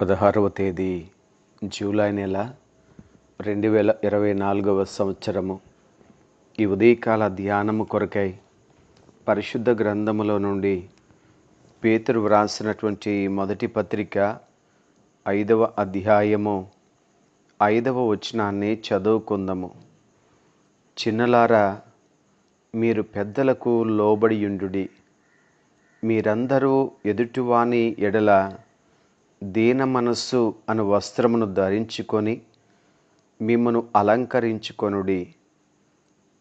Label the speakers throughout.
Speaker 1: పదహారవ తేదీ జూలై నెల రెండు వేల ఇరవై నాలుగవ సంవత్సరము. ఈ ఉదయకాల ధ్యానము కొరకై పరిశుద్ధ గ్రంథములో నుండి పేతురు వ్రాసినటువంటి మొదటి పత్రిక ఐదవ అధ్యాయము ఐదవ వచనాన్ని చదువుకుందాము. చిన్నలారా మీరు పెద్దలకు లోబడియుండు మీరందరూ ఎదుటివాని ఎడల దీన మనస్సు అను వస్త్రమును ధరించుకొని మిమ్మను అలంకరించుకొనుడి.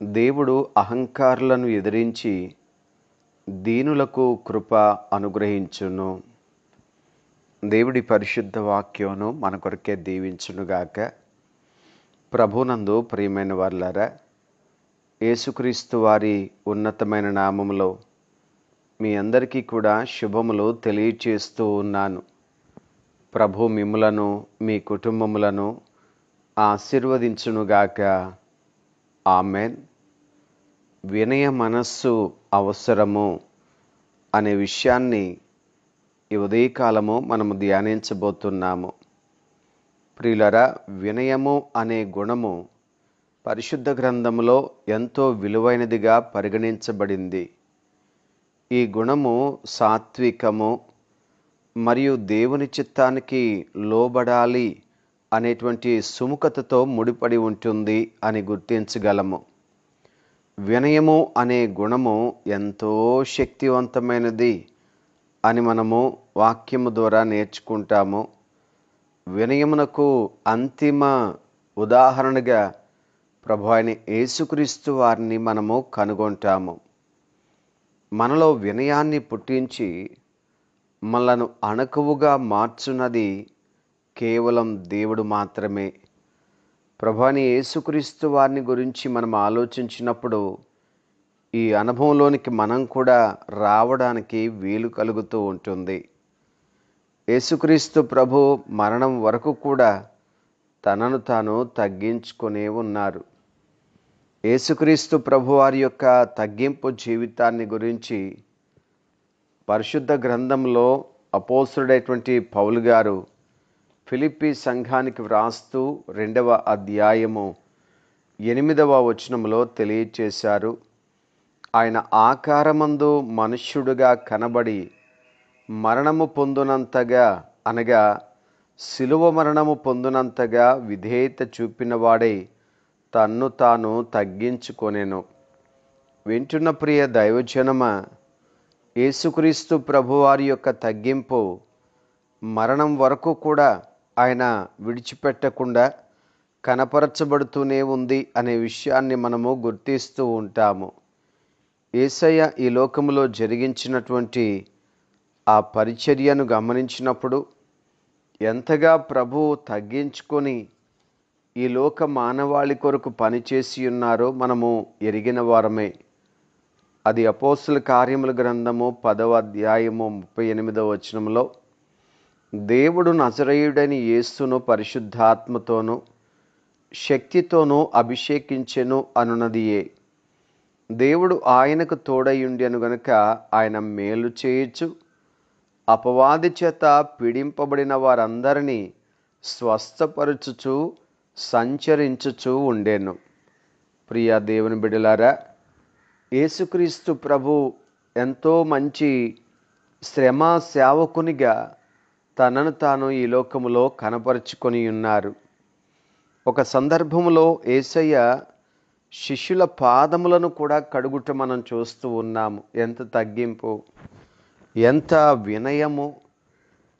Speaker 1: దేవుడు అహంకారులను ఎదిరించి దీనులకు కృప అనుగ్రహించును. దేవుడి పరిశుద్ధ వాక్యమును మన కొరకే దీవించునుగాక ప్రభునందు ప్రియమైన వాళ్ళారా యేసుక్రీస్తు వారి ఉన్నతమైన నామములో మీ అందరికీ కూడా శుభములు తెలియచేస్తూ ఉన్నాను. ప్రభు మిమ్ములను మీ కుటుంబములను ఆశీర్వదించునుగాక. ఆమెన్. వినయ మనస్సు అవసరము అనే విషయాన్ని ఈ ఉదయకాలము మనము ధ్యానించబోతున్నాము. ప్రియులరా వినయము అనే గుణము పరిశుద్ధ గ్రంథములో ఎంతో విలువైనదిగా పరిగణించబడింది. ఈ గుణము సాత్వికము మరియు దేవుని చిత్తానికి లోబడాలి అనేటువంటి సుముఖతతో ముడిపడి ఉంటుంది అని గుర్తించగలము. వినయము అనే గుణము ఎంతో శక్తివంతమైనది అని మనము వాక్యము ద్వారా నేర్చుకుంటాము. వినయమునకు అంతిమ ఉదాహరణగా ప్రభు ఆయన యేసుక్రీస్తు వారిని మనము కనుగొంటాము. మనలో వినయాన్ని పుట్టించి మనలను అణకువుగా మార్చున్నది కేవలం దేవుడు మాత్రమే. ప్రభాని యేసుక్రీస్తు వారిని గురించి మనం ఆలోచించినప్పుడు ఈ అనుభవంలోనికి మనం కూడా రావడానికి వీలు కలుగుతూ ఉంటుంది. యేసుక్రీస్తు ప్రభు మరణం వరకు కూడా తనను తాను తగ్గించుకునే ఉన్నారు. యేసుక్రీస్తు ప్రభు వారి యొక్క తగ్గింపు జీవితాన్ని గురించి పరిశుద్ధ గ్రంథంలో అపోసుడైనటువంటి పౌలు గారు ఫిలిప్పి సంఘానికి వ్రాస్తూ రెండవ అధ్యాయము ఎనిమిదవ వచనంలో తెలియచేశారు. ఆయన ఆకారమందు మనుష్యుడుగా కనబడి మరణము పొందునంతగా అనగా శిలువ మరణము పొందునంతగా విధేయత చూపినవాడై తన్ను తాను తగ్గించుకొనేను. వింటున్న ప్రియ దైవజనమ యేసుక్రీస్తు ప్రభువారి యొక్క తగ్గింపు మరణం వరకు కూడా ఆయన విడిచిపెట్టకుండా కనపరచబడుతూనే ఉంది అనే విషయాన్ని మనము గుర్తిస్తూ ఉంటాము. ఏసయ్య ఈ లోకంలో జరిగించినటువంటి ఆ పరిచర్యను గమనించినప్పుడు ఎంతగా ప్రభువు తగ్గించుకొని ఈ లోక మానవాళి కొరకు పనిచేసి ఉన్నారో మనము ఎరిగిన వారమే. అది అపోస్తుల కార్యముల గ్రంథము పదవ అధ్యాయము ముప్పై ఎనిమిదవ వచనంలో దేవుడు నజరయుడని యేసును పరిశుద్ధాత్మతోనూ శక్తితోనూ అభిషేకించెను అనున్నదియే. దేవుడు ఆయనకు తోడయుండెను గనుక ఆయన మేలు చేయొచ్చు అపవాది చేత పీడింపబడిన వారందరినీ స్వస్థపరచుచు సంచరించుచు ఉండేను. ప్రియ దేవుని బిడలారా యేసుక్రీస్తు ప్రభు ఎంతో మంచి శ్రమ సేవకునిగా తనను తాను ఈ లోకములో కనపరుచుకొని ఉన్నారు. ఒక సందర్భంలో ఏసయ్య శిష్యుల పాదములను కూడా కడుగుట మనం చూస్తూ ఉన్నాము. ఎంత తగ్గింపు ఎంత వినయము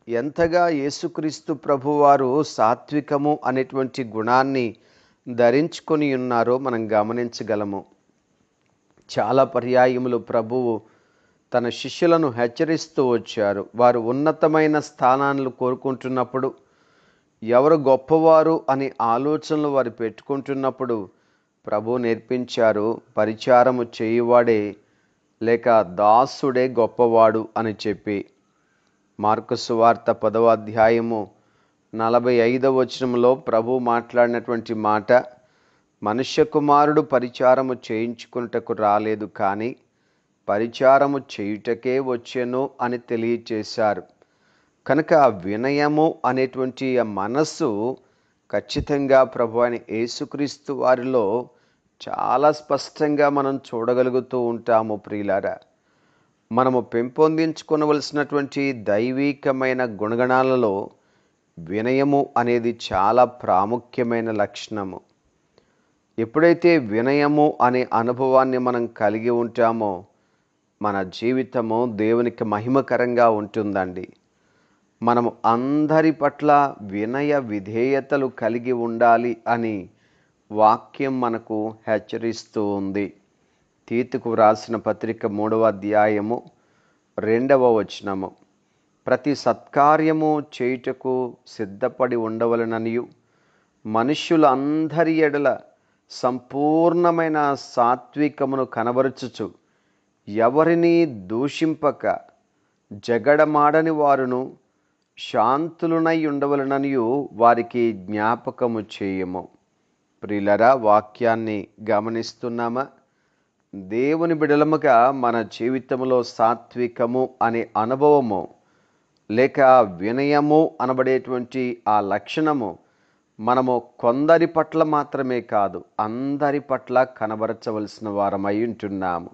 Speaker 1: ఎంతగా యేసుక్రీస్తు ప్రభువారు సాత్వికము అనేటువంటి గుణాన్ని ధరించుకొని ఉన్నారో మనం గమనించగలము. చాలా పర్యాయములు ప్రభువు తన శిష్యులను హెచ్చరిస్తూ వచ్చారు. వారు ఉన్నతమైన స్థానాలను కోరుకుంటున్నప్పుడు ఎవరు గొప్పవారు అని ఆలోచనలు వారు పెట్టుకుంటున్నప్పుడు ప్రభు నేర్పించారు పరిచారము చేయువాడే లేక దాసుడే గొప్పవాడు అని చెప్పి. మార్కు వార్త పదవ అధ్యాయము నలభై ఐదవ వచనంలో ప్రభు మాట్లాడినటువంటి మాట మనుష్య కుమారుడు పరిచారము చేయించుకున్నటకు రాలేదు కానీ పరిచారము చేయుటకే వచ్చెను అని తెలియచేశారు. కనుక ఆ వినయము అనేటువంటి ఆ మనస్సు ఖచ్చితంగా ప్రభు అని యేసుక్రీస్తు వారిలో చాలా స్పష్టంగా మనం చూడగలుగుతూ ఉంటాము ప్రియులారా. మనము పెంపొందించుకొనవలసినటువంటి దైవీకమైన గుణగణాలలో వినయము అనేది చాలా ప్రాముఖ్యమైన లక్షణము. ఎప్పుడైతే వినయము అనే అనుభవాన్ని మనం కలిగి ఉంటామో మన జీవితము దేవునికి మహిమకరంగా ఉంటుందండి. మనము అందరి పట్ల వినయ విధేయతలు కలిగి ఉండాలి అని వాక్యం మనకు హెచ్చరిస్తూ ఉంది. తీతుకు వ్రాసిన పత్రిక మూడవ అధ్యాయము రెండవ వచనము. ప్రతి సత్కార్యము చేయుటకు సిద్ధపడి ఉండవలననియు. మనుష్యులందరి ఎడల సంపూర్ణమైన సాత్వికమును కనబరుచుచు ఎవరిని దూషింపక జగడమాడని వారును శాంతులునై ఉండవలననియు వారికి జ్ఞాపకము చేయము. ప్రిలరా వాక్యాన్ని గమనిస్తున్నామా? దేవుని బిడలముగా మన జీవితంలో సాత్వికము అనే అనుభవము లేక వినయము అనబడేటువంటి ఆ లక్షణము మనము కొందరి పట్ల మాత్రమే కాదు అందరి పట్ల కనబరచవలసిన వారమై ఉంటున్నాము.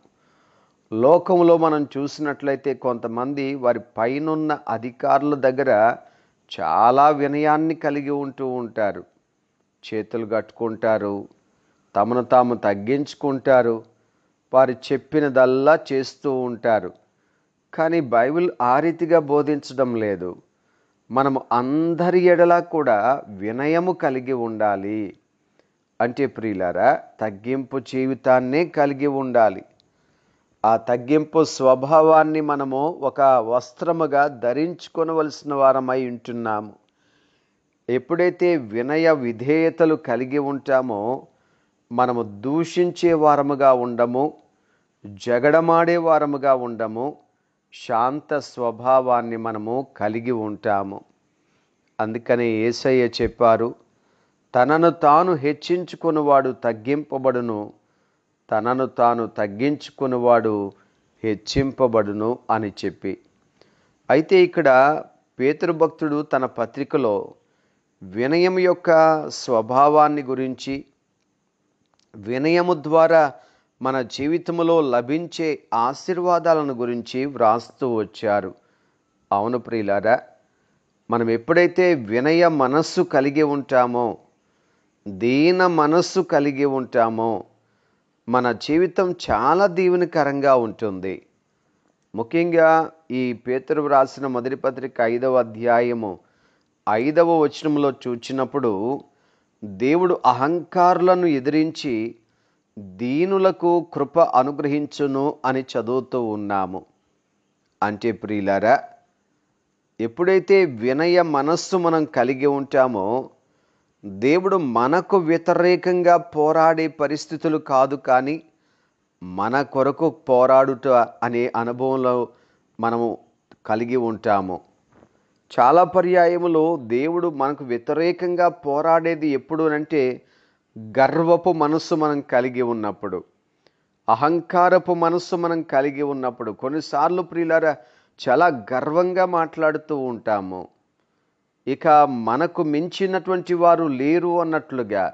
Speaker 1: లోకంలో మనం చూసినట్లయితే కొంతమంది వారి పైనున్న అధికారుల దగ్గర చాలా వినయాన్ని కలిగి ఉంటూ ఉంటారు. చేతులు కట్టుకుంటారు తమను తాము తగ్గించుకుంటారు వారు చెప్పినదల్లా చేస్తూ ఉంటారు. కానీ బైబిల్ ఆ రీతిగా బోధించడం లేదు. మనము అందరి ఎడలా కూడా వినయము కలిగి ఉండాలి. అంటే ప్రియులారా తగ్గింపు జీవితాన్నే కలిగి ఉండాలి. ఆ తగ్గింపు స్వభావాన్ని మనము ఒక వస్త్రముగా ధరించుకొనవలసిన వారమై ఉంటున్నాము. ఎప్పుడైతే వినయ విధేయతలు కలిగి ఉంటామో మనము దూషించే వారముగా ఉండము జగడమాడే వారముగా ఉండము శాంత స్వభావాన్ని మనము కలిగి ఉంటాము. అందుకనే ఏసయ్య చెప్పారు తనను తాను హెచ్చించుకునివాడు తగ్గింపబడును తనను తాను తగ్గించుకునివాడు హెచ్చింపబడును అని చెప్పి. అయితే ఇక్కడ పేతృభక్తుడు తన పత్రికలో వినయం యొక్క స్వభావాన్ని గురించి వినయము ద్వారా మన జీవితంలో లభించే ఆశీర్వాదాలను గురించి వ్రాస్తూ వచ్చారు. అవును ప్రియులారా మనం ఎప్పుడైతే వినయ మనస్సు కలిగి ఉంటామో దీన మనస్సు కలిగి ఉంటామో మన జీవితం చాలా దీవెనకరంగా ఉంటుంది. ముఖ్యంగా ఈ పేతురు వ్రాసిన మొదటి పత్రిక ఐదవ అధ్యాయము ఐదవ వచనంలో చూచినప్పుడు దేవుడు అహంకారులను ఎదిరించి దీనులకు కృప అనుగ్రహించును అని చదువుతూ ఉన్నాము. అంటే ప్రియులారా ఎప్పుడైతే వినయ మనస్సు మనం కలిగి ఉంటామో దేవుడు మనకు వ్యతిరేకంగా పోరాడే పరిస్థితులు కాదు కానీ మన కొరకు పోరాడుట అనే అనుభవంలో మనము కలిగి ఉంటాము. చాలా పర్యాయములో దేవుడు మనకు వ్యతిరేకంగా పోరాడేది ఎప్పుడు అంటే గర్వపు మనస్సు మనం కలిగి ఉన్నప్పుడు అహంకారపు మనస్సు మనం కలిగి ఉన్నప్పుడు కొన్నిసార్లు ప్రియులారా చాలా గర్వంగా మాట్లాడుతూ ఉంటాము. ఇక మనకు మించినటువంటి వారు లేరు అన్నట్లుగా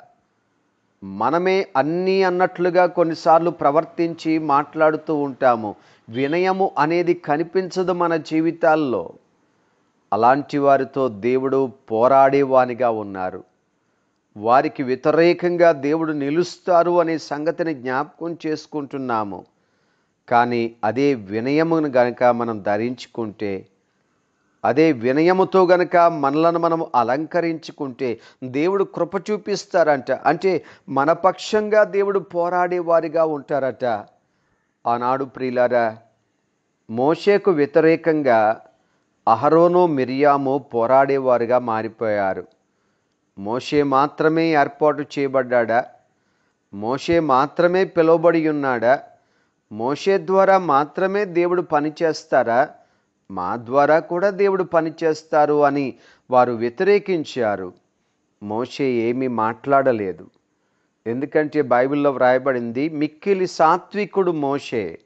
Speaker 1: మనమే అన్నీ అన్నట్లుగా కొన్నిసార్లు ప్రవర్తించి మాట్లాడుతూ ఉంటాము. వినయము అనేది కనిపించదు మన జీవితాల్లో. అలాంటి వారితో దేవుడు పోరాడేవానిగా ఉన్నారు. వారికి వ్యతిరేకంగా దేవుడు నిలుస్తారు అనే సంగతిని జ్ఞాపకం చేసుకుంటున్నాము. కానీ అదే వినయమును గనక మనం ధరించుకుంటే అదే వినయముతో గనక మనలను మనం అలంకరించుకుంటే దేవుడు కృప చూపిస్తారంట. అంటే మన పక్షంగా దేవుడు పోరాడే వారిగా ఉంటారట. ఆనాడు ప్రియులారా మోషేకు వ్యతిరేకంగా అహరోను మిరియాము పోరాడేవారుగా మారిపోయారు. మోషే మాత్రమే ఏర్పాటు చేయబడ్డాడా? మోషే మాత్రమే పిలువబడి ఉన్నాడా? మోషే ద్వారా మాత్రమే దేవుడు పనిచేస్తారా మా ద్వారా కూడా దేవుడు పనిచేస్తారు అని వారు వ్యతిరేకించారు. మోషే ఏమీ మాట్లాడలేదు. ఎందుకంటే బైబిల్లో వ్రాయబడింది మిక్కిలి సాత్వికుడు మోషే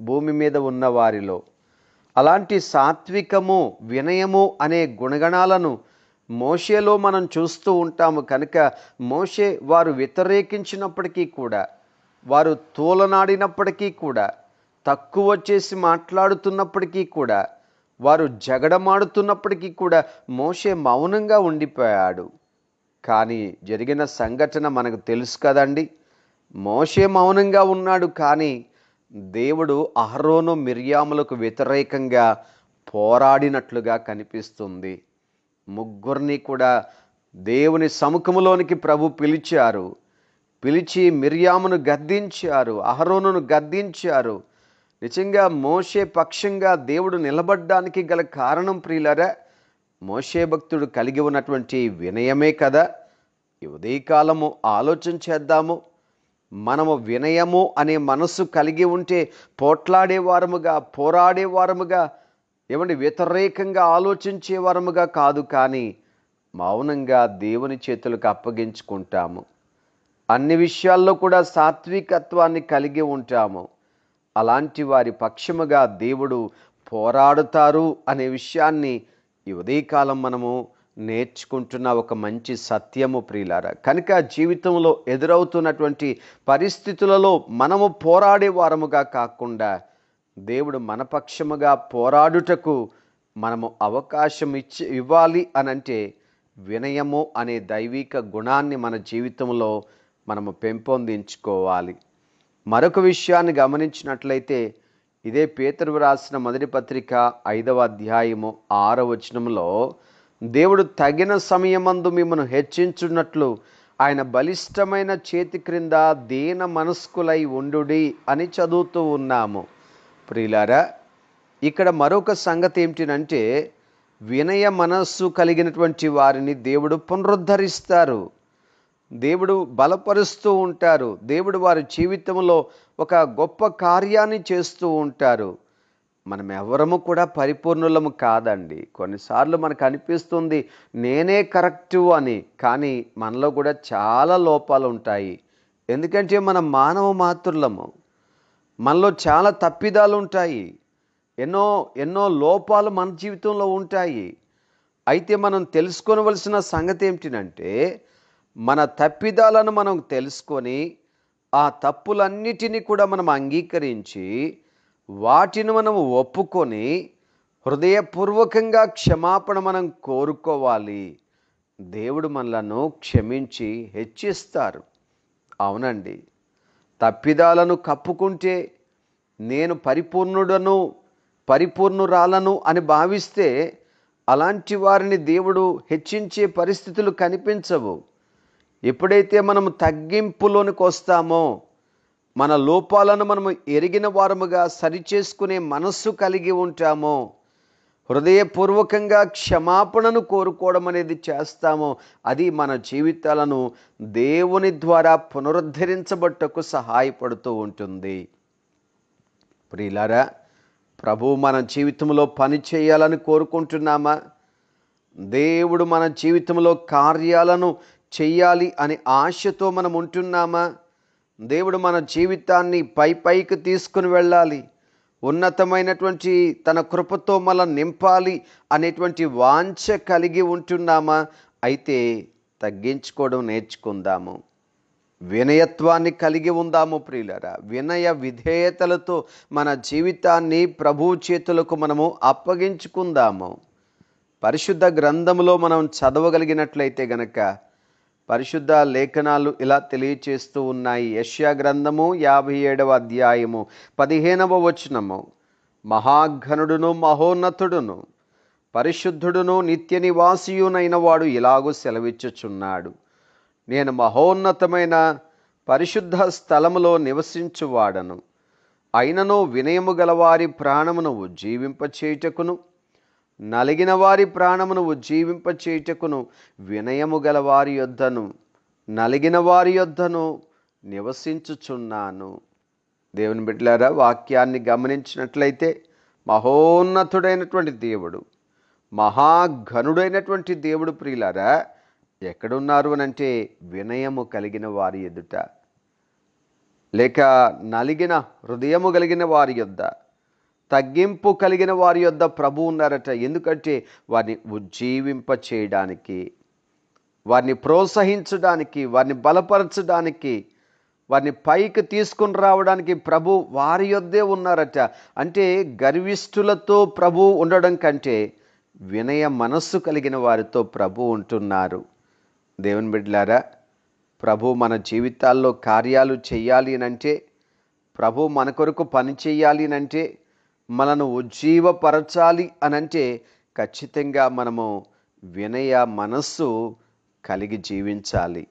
Speaker 1: భూమి మీద ఉన్న వారిలో అలాంటి సాత్వికము వినయము అనే గుణగణాలను మోషేలో మనం చూస్తూ ఉంటాము కనుక మోషే వారు వ్యతిరేకించినప్పటికీ కూడా వారు తోలనాడినప్పటికీ కూడా తక్కువ చేసి మాట్లాడుతున్నప్పటికీ కూడా వారు జగడమాడుతున్నప్పటికీ కూడా మోషే మౌనంగా ఉండిపోయాడు. కానీ జరిగిన సంఘటన మనకు తెలుసు కదండి. మోషే మౌనంగా ఉన్నాడు కానీ దేవుడు అహరోను మిర్యాములకు వ్యతిరేకంగా పోరాడినట్లుగా కనిపిస్తుంది. ముగ్గురిని కూడా దేవుని సముఖములోనికి ప్రభు పిలిచారు. పిలిచి మిర్యామును గద్దించారు అహరోనును గద్దించారు. నిజంగా మోషే పక్షంగా దేవుడు నిలబడ్డానికి గల కారణం ప్రియులరా మోషే భక్తుడు కలిగి ఉన్నటువంటి వినయమే కదా. ఉదయకాలము ఆలోచన చేద్దాము. మనము వినయము అనే మనసు కలిగి ఉంటే పోట్లాడేవారముగా పోరాడేవారముగా ఏమండి వ్యతిరేకంగా ఆలోచించేవారముగా కాదు కానీ మౌనంగా దేవుని చేతులకు అప్పగించుకుంటాము. అన్ని విషయాల్లో కూడా సాత్వికత్వాన్ని కలిగి ఉంటాము. అలాంటి వారి పక్షముగా దేవుడు పోరాడుతారు అనే విషయాన్ని ఈ ఉదయకాలం మనము నేర్చుకుంటున్న ఒక మంచి సత్యము ప్రియులారా. కనుక జీవితంలో ఎదురవుతున్నటువంటి పరిస్థితులలో మనము పోరాడే వారముగా కాకుండా దేవుడు మనపక్షముగా పోరాడుటకు మనము అవకాశం ఇచ్చి ఇవ్వాలి అనంటే వినయము అనే దైవిక గుణాన్ని మన జీవితంలో మనము పెంపొందించుకోవాలి. మరొక విషయాన్ని గమనించినట్లయితే ఇదే పేతురు రాసిన మొదటి పత్రిక ఐదవ అధ్యాయము ఆరవ వచనంలో దేవుడు తగిన సమయమందు మిమ్మను హెచ్చించున్నట్లు ఆయన బలిష్టమైన చేతి క్రింద దీన మనస్కులై ఉండుడి అని చదువుతూ ఉన్నాము. ప్రియులారా ఇక్కడ మరొక సంగతి ఏమిటినంటే వినయ మనస్సు కలిగినటువంటి వారిని దేవుడు పునరుద్ధరిస్తారు. దేవుడు బలపరుస్తూ ఉంటారు. దేవుడు వారి జీవితంలో ఒక గొప్ప కార్యాన్ని చేస్తూ ఉంటారు. మనం ఎవరము కూడా పరిపూర్ణులము కాదండి. కొన్నిసార్లు మనకు అనిపిస్తుంది నేనే కరెక్టు అని కానీ మనలో కూడా చాలా లోపాలు ఉంటాయి. ఎందుకంటే మనం మానవ మాతృలము. మనలో చాలా తప్పిదాలు ఉంటాయి. ఎన్నో ఎన్నో లోపాలు మన జీవితంలో ఉంటాయి. అయితే మనం తెలుసుకోవలసిన సంగతి ఏమిటినంటే మన తప్పిదాలను మనం తెలుసుకొని ఆ తప్పులన్నిటినీ కూడా మనం అంగీకరించి వాటిని మనం ఒప్పుకొని హృదయపూర్వకంగా క్షమాపణ మనం కోరుకోవాలి. దేవుడు మనలను క్షమించి హెచ్చిస్తారు. అవునండి. తప్పిదాలను కప్పుకుంటే నేను పరిపూర్ణుడను పరిపూర్ణురాలను అని భావిస్తే అలాంటి వారిని దేవుడు హెచ్చించే పరిస్థితులు కనిపించవు. ఎప్పుడైతే మనం తగ్గింపులోనికి వస్తామో మన లోపాలను మనము ఎరిగిన వారముగా సరిచేసుకునే మనస్సు కలిగి ఉంటామో హృదయపూర్వకంగా క్షమాపణను కోరుకోవడం అనేది చేస్తామో అది మన జీవితాలను దేవుని ద్వారా పునరుద్ధరించబట్టకు సహాయపడుతూ ఉంటుంది. ప్రియులారా ప్రభు మన జీవితంలో పని చేయాలని కోరుకుంటున్నామా? దేవుడు మన జీవితంలో కార్యాలను చెయ్యాలి అనే ఆశతో మనం ఉంటున్నామా? దేవుడు మన జీవితాన్ని పై పైకి తీసుకుని వెళ్ళాలి. ఉన్నతమైనటువంటి తన కృపతో మన నింపాలి అనేటువంటి వాంఛ కలిగి ఉంటున్నామా? అయితే తగ్గించుకోవడం నేర్చుకుందాము. వినయత్వాన్ని కలిగి ఉందాము ప్రియులరా. వినయ విధేయతలతో మన జీవితాన్ని ప్రభు చేతులకు మనము అప్పగించుకుందాము. పరిశుద్ధ గ్రంథములో మనం చదవగలిగినట్లయితే గనక పరిశుద్ధ లేఖనాలు ఇలా తెలియచేస్తూ ఉన్నాయి. యష్యా గ్రంథము యాభై ఏడవ అధ్యాయము పదిహేనవ వచనము. మహాఘనుడును మహోన్నతుడును పరిశుద్ధుడును నిత్య నివాసియునైన వాడు ఇలాగూ సెలవిచ్చుచున్నాడు. నేను మహోన్నతమైన పరిశుద్ధ స్థలములో నివసించువాడను. అయినను వినయము గలవారి ప్రాణమును ఉజ్జీవింపచేయుటకును నలిగిన వారి ప్రాణమును ఉజ్జీవింపచేయుటకును వినయము గల వారి యొద్దను నలిగిన వారి యొద్దను నివసించుచున్నాను. దేవుని బిడ్డలారా వాక్యాన్ని గమనించినట్లయితే మహోన్నతుడైనటువంటి దేవుడు మహాఘనుడైనటువంటి దేవుడు ప్రియులారా ఎక్కడున్నారు అని అంటే వినయము కలిగిన వారి ఎదుట లేక నలిగిన హృదయము కలిగిన వారి యొద్ద తగ్గింపు కలిగిన వారి యొద్ద ప్రభు ఉన్నారట. ఎందుకంటే వారిని ఉజ్జీవింప చేయడానికి వారిని ప్రోత్సహించడానికి వారిని బలపరచడానికి వారిని పైకి తీసుకుని రావడానికి ప్రభు వారి యొద్దే ఉన్నారట. అంటే గర్విష్ఠులతో ప్రభు ఉండడం కంటే వినయ మనస్సు కలిగిన వారితో ప్రభు ఉంటున్నారు. దేవుని బిడ్డలారా ప్రభు మన జీవితాల్లో కార్యాలు చేయాలి అంటే ప్రభు మన కొరకు పని చేయాలి అంటే మనను ఉజ్జీవపరచాలి అనంటే ఖచ్చితంగా మనము వినయ మనస్సు కలిగి జీవించాలి.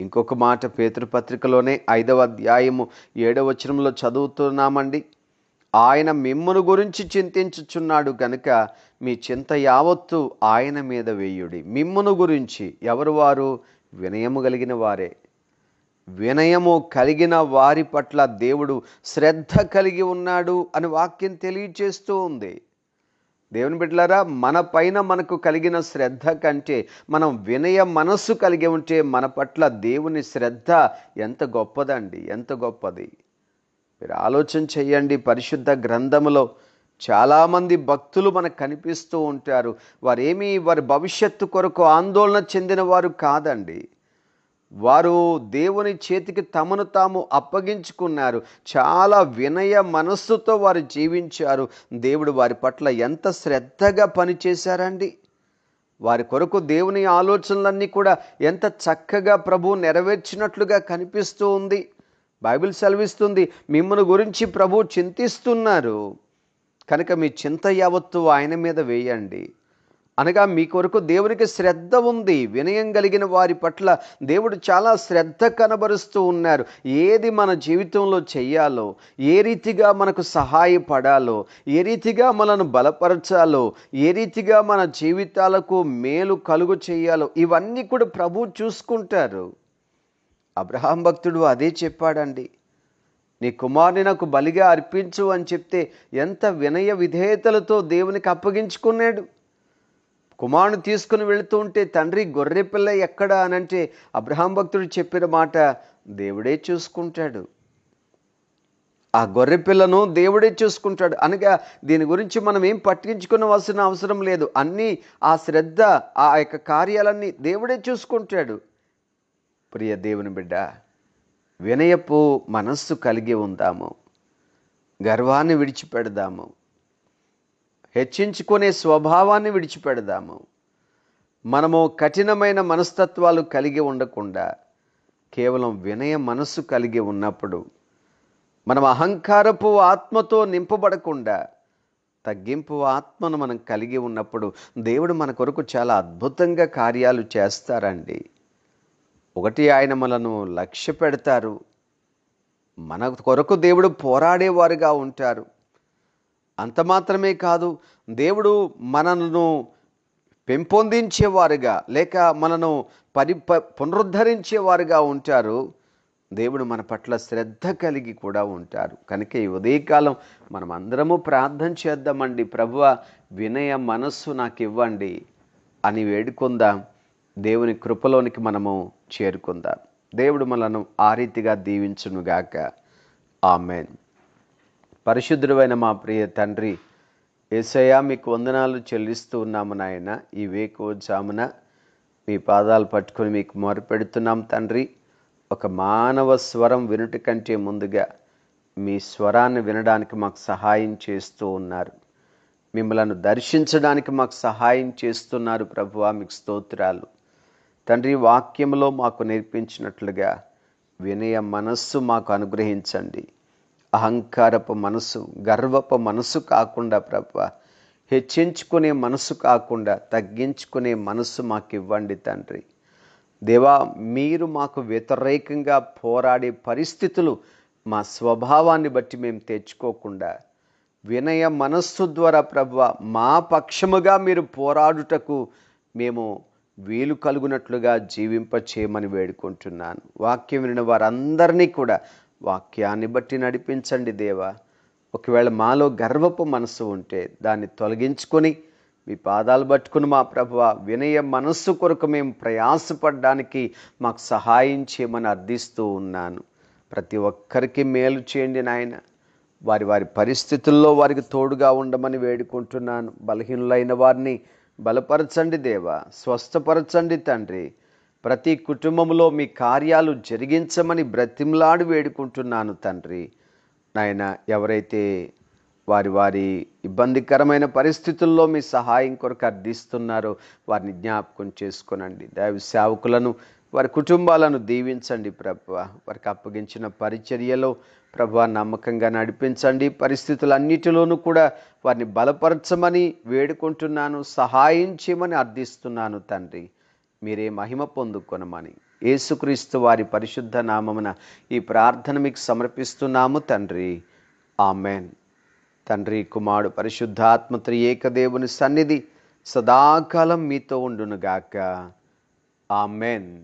Speaker 1: ఇంకొక మాట పేతృపత్రికలోనే ఐదవ అధ్యాయము ఏడవ వచనంలో చదువుతున్నామండి. ఆయన మిమ్మును గురించి చింతించుచున్నాడు కనుక మీ చింత యావత్తు ఆయన మీద వేయుడి. మిమ్మును గురించి ఎవరు వారు? వినయము కలిగిన వారే. వినయము కలిగిన వారి పట్ల దేవుడు శ్రద్ధ కలిగి ఉన్నాడు అని వాక్యం తెలియచేస్తూ ఉంది. దేవుని బిడ్డలారా మన పైన మనకు కలిగిన శ్రద్ధ కంటే మనం వినయ మనస్సు కలిగి ఉంటే మన పట్ల దేవుని శ్రద్ధ ఎంత గొప్పదండి ఎంత గొప్పది. మీరు ఆలోచన చేయండి పరిశుద్ధ గ్రంథములో చాలామంది భక్తులు మనకు కనిపిస్తూ ఉంటారు. వారేమీ వారి భవిష్యత్తు కొరకు ఆందోళన చెందిన వారు కాదండి. వారు దేవుని చేతికి తమను తాము అప్పగించుకున్నారు. చాలా వినయ మనస్సుతో వారు జీవించారు. దేవుడు వారి పట్ల ఎంత శ్రద్ధగా పనిచేశారండి. వారి కొరకు దేవుని ఆలోచనలన్నీ కూడా ఎంత చక్కగా ప్రభు నెరవేర్చినట్లుగా కనిపిస్తూ ఉంది. బైబిల్ సెలవిస్తుంది మిమ్మల్ని గురించి ప్రభు చింతిస్తున్నారు. కనుక మీ చింత యావత్తు ఆయన మీద వేయండి. అనగా మీ కొరకు దేవునికి శ్రద్ధ ఉంది. వినయం కలిగిన వారి పట్ల దేవుడు చాలా శ్రద్ధ కనబరుస్తూ ఉన్నారు. ఏది మన జీవితంలో చేయాలో ఏ రీతిగా మనకు సహాయపడాలో ఏ రీతిగా మనను బలపరచాలో ఏ రీతిగా మన జీవితాలకు మేలు కలుగు చేయాలో ఇవన్నీ కూడా ప్రభు చూసుకుంటారు. అబ్రహాం భక్తుడు అదే చెప్పాడండి. నీ కుమారుని నాకు బలిగా అర్పించు అని చెప్తే ఎంత వినయ విధేయతలతో దేవునికి అప్పగించుకున్నాడు. కుమారుడు తీసుకుని వెళుతూ ఉంటే తండ్రి గొర్రె పిల్ల ఎక్కడ? అనంటే అబ్రహాం భక్తుడు చెప్పిన మాట దేవుడే చూసుకుంటాడు. ఆ గొర్రె పిల్లను దేవుడే చూసుకుంటాడు. అనగా దీని గురించి మనం ఏం పట్టించుకునవలసిన అవసరం లేదు. అన్నీ ఆ శ్రద్ధ ఆ యొక్క కార్యాలన్నీ దేవుడే చూసుకుంటాడు. ప్రియ దేవుని బిడ్డ వినయపు మనస్సు కలిగి ఉందాము. గర్వాన్ని విడిచిపెడదాము. హెచ్చించుకునే స్వభావాన్ని విడిచిపెడదాము. మనము కఠినమైన మనస్తత్వాలు కలిగి ఉండకుండా కేవలం వినయ మనస్సు కలిగి ఉన్నప్పుడు మనం అహంకారపు ఆత్మతో నింపబడకుండా తగ్గింపు ఆత్మను మనం కలిగి ఉన్నప్పుడు దేవుడు మన కొరకు చాలా అద్భుతంగా కార్యాలు చేస్తారండి. ఒకటి ఆయన మనను లక్ష్య పెడతారు. మన కొరకు దేవుడు పోరాడేవారుగా ఉంటారు. అంత మాత్రమే కాదు దేవుడు మనను పెంపొందించేవారుగా లేక మనను పరి ప- పునరుద్ధరించేవారుగా ఉంటారు. దేవుడు మన పట్ల శ్రద్ధ కలిగి కూడా ఉంటారు. కనుక ఈ ఉదయకాలం మనం అందరము ప్రార్థన చేద్దామండి. ప్రభువ వినయ మనస్సు నాకు ఇవ్వండి అని వేడుకుందాం. దేవుని కృపలోనికి మనము చేరుకుందాం. దేవుడు మనను ఆ రీతిగా దీవించునుగాక. ఆమెన్. పరిశుద్ధుడైన మా ప్రియ తండ్రి ఏసయ్య మీకు వందనాలు చెల్లిస్తూ ఉన్నాము నాయన. ఈ వేకోజామున మీ పాదాలు పట్టుకొని మీకు మొరపెడుతున్నాం తండ్రి. ఒక మానవ స్వరం వినుట కంటే ముందుగా మీ స్వరాన్ని వినడానికి మాకు సహాయం చేస్తూ ఉన్నారు. మిమ్మలను దర్శించడానికి మాకు సహాయం చేస్తున్నారు ప్రభువా మీకు స్తోత్రాలు. తండ్రి వాక్యంలో మాకు నేర్పించినట్లుగా వినయ మనస్సు మాకు అనుగ్రహించండి. అహంకారపు మనసు గర్వపు మనసు కాకుండా ప్రభ హెచ్చించుకునే మనసు కాకుండా తగ్గించుకునే మనసు మాకు ఇవ్వండి తండ్రి. దేవా మీరు మాకు వ్యతిరేకంగా పోరాడే పరిస్థితులు మా స్వభావాన్ని బట్టి మేము తెచ్చుకోకుండా వినయ మనస్సు ద్వారా ప్రభు మా పక్షముగా మీరు పోరాడుటకు మేము వీలు కలుగునట్లుగా జీవింప చేయమని వేడుకుంటున్నాను. వాక్యం విన వారందరినీ కూడా వాక్యాన్ని బట్టి నడిపించండి దేవా. ఒకవేళ మాలో గర్వపు మనసు ఉంటే దాన్ని తొలగించుకొని మీ పాదాలు పట్టుకుని మా ప్రభు వినయ మనస్సు కొరకు మేము ప్రయాసపడడానికి మాకు సహాయం చేయమని అర్థిస్తూ ఉన్నాను. ప్రతి ఒక్కరికి మేలు చేయండి నాయన. వారి వారి పరిస్థితుల్లో వారికి తోడుగా ఉండమని వేడుకుంటున్నాను. బలహీనులైన వారిని బలపరచండి దేవా. స్వస్థపరచండి తండ్రి. ప్రతి కుటుంబంలో మీ కార్యాలు జరిగించమని బ్రతిమలాడి వేడుకుంటున్నాను తండ్రి. నాయన ఎవరైతే వారి వారి ఇబ్బందికరమైన పరిస్థితుల్లో మీ సహాయం కొరకు అర్థిస్తున్నారో వారిని జ్ఞాపకం చేసుకునండి. దైవ సేవకులను వారి కుటుంబాలను దీవించండి ప్రభు. వారికి అప్పగించిన పరిచర్యలో ప్రభు నమ్మకంగా నడిపించండి. పరిస్థితులన్నిటిలోనూ కూడా వారిని బలపరచమని వేడుకుంటున్నాను సహాయం చేయమని అర్థిస్తున్నాను తండ్రి. మీరే మహిమ పొందుకొనమని. యేసుక్రీస్తు వారి పరిశుద్ధ నామమున ఈ ప్రార్థన మీకు సమర్పిస్తున్నాము తండ్రి. ఆమెన్. తండ్రి కుమారుడు పరిశుద్ధాత్మత్రి ఏకదేవుని సన్నిధి సదాకాలం మీతో ఉండునుగాక. ఆమెన్.